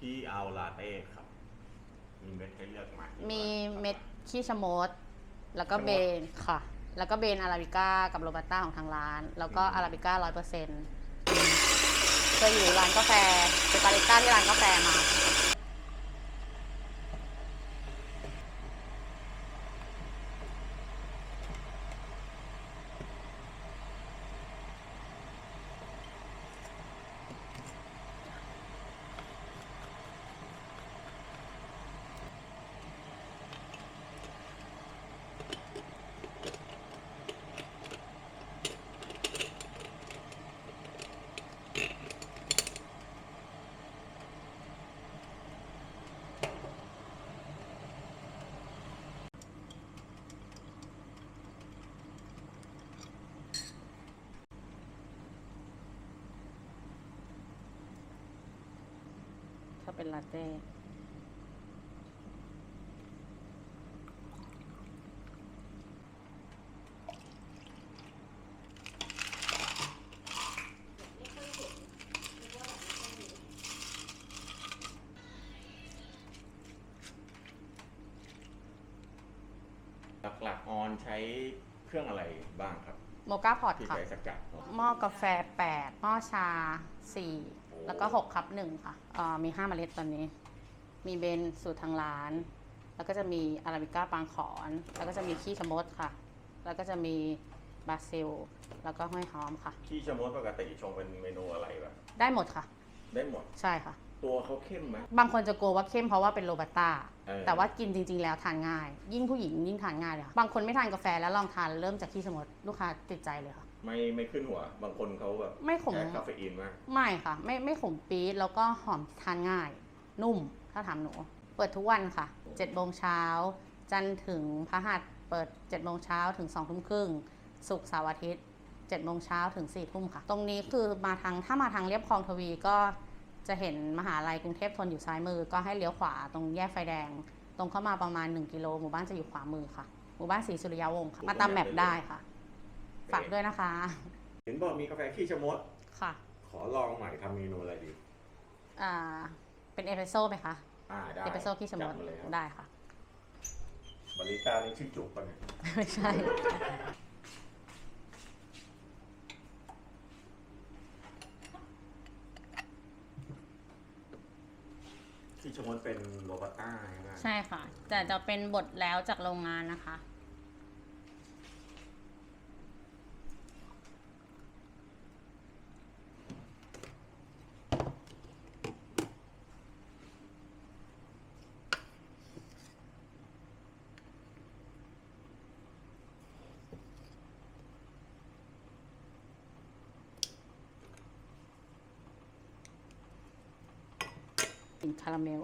ที่เอาลาเต้ครับ มีเม็ดให้เลือกไหมมีเม็ดขี้ชะมด แล้วก็ชะมดเบนค่ะ แล้วก็เบนอาราบิก้ากับโรบัสต้าของทางร้าน แล้วก็อืมอาราบิก้าร้อยเปอร์เซ็นต์เคยอยู่ร้านกาแฟเจปาริก้าที่ร้านกาแฟมา เป็นลาเต้หลักๆออนใช้เครื่องอะไรบ้างครับ โมกาพอตที่ค่ะ ใช้สกัดเนอะ หม้อกาแฟ 8 หม้อชา 4 แล้วก็ 6คัพหนึ่งค่ะเอ่อมี 5 เมล็ดตอนนี้ มีเบนสูตรทางร้าน แล้วก็จะมีอาราบิก้าปางขอน แล้วก็จะมีขี้ชะมดค่ะ แล้วก็จะมีบราซิล แล้วก็ห้อยหอมค่ะ ที่ชะมดปกติชงเป็นเมนูอะไรแบบได้หมดค่ะ ได้หมด ใช่ค่ะ ตัวเขาเข้มไหม บางคนจะกลัวว่าเข้มเพราะว่าเป็นโรบัสต้า เออ แต่ว่ากินจริง ๆ แล้วทานง่าย ยิ่งผู้หญิงยิ่งทานง่ายเลยค่ะ บางคนไม่ทานกาแฟแล้วลองทานเริ่มจากขี้ชะมดลูกค้าติดใจเลยค่ะ ไม่ไม่ขึ้นหัว บางคนเขาแบบไม่ขม แพ้คาเฟอีนมาก ไม่ค่ะ ไม่ไม่ขมปี๊ดแล้วก็หอมทานง่าย นุ่มถ้าถามหนู เปิดทุกวันค่ะ7โมงเช้าจันทร์ถึงพฤหัสเปิด7โมงเช้าถึง2ทุ่มครึ่งศุกร์เสาร์อาทิตย์7โมงเช้าถึง4ทุ่มค่ะ ตรงนี้คือมาทางถ้ามาทางเรียบคลองทวีก็จะเห็นมหาลัยกรุงเทพทนอยู่ซ้ายมือ ก็ให้เลี้ยวขวาตรงแยกไฟแดง ตรงเข้ามาประมาณ 1 กิโลหมู่บ้านจะอยู่ขวามือค่ะหมู่บ้านศรีสุริยาวงศ์ค่ะมาตามแมปได้ค่ะ ฝากด้วยนะคะ เห็นบอกมีกาแฟขี้ชะมด ค่ะ ขอลองใหม่ทำเมนูอะไรดี อ่า เป็นเอสเปรสโซ่ไหมคะ อ่าได้เอสเปรสโซ่ขี้ชะมด จัมาเลยครับได้ค่ะ บาริสต้านี่ชื่อจุกปะเนี่ยไม่ใช่ ขี้ชะมดเป็นโรบัสต้าใช่ไหมใช่ค่ะ แต่จะเป็นบดแล้วจากโรงงานนะคะ กลินคาราเมล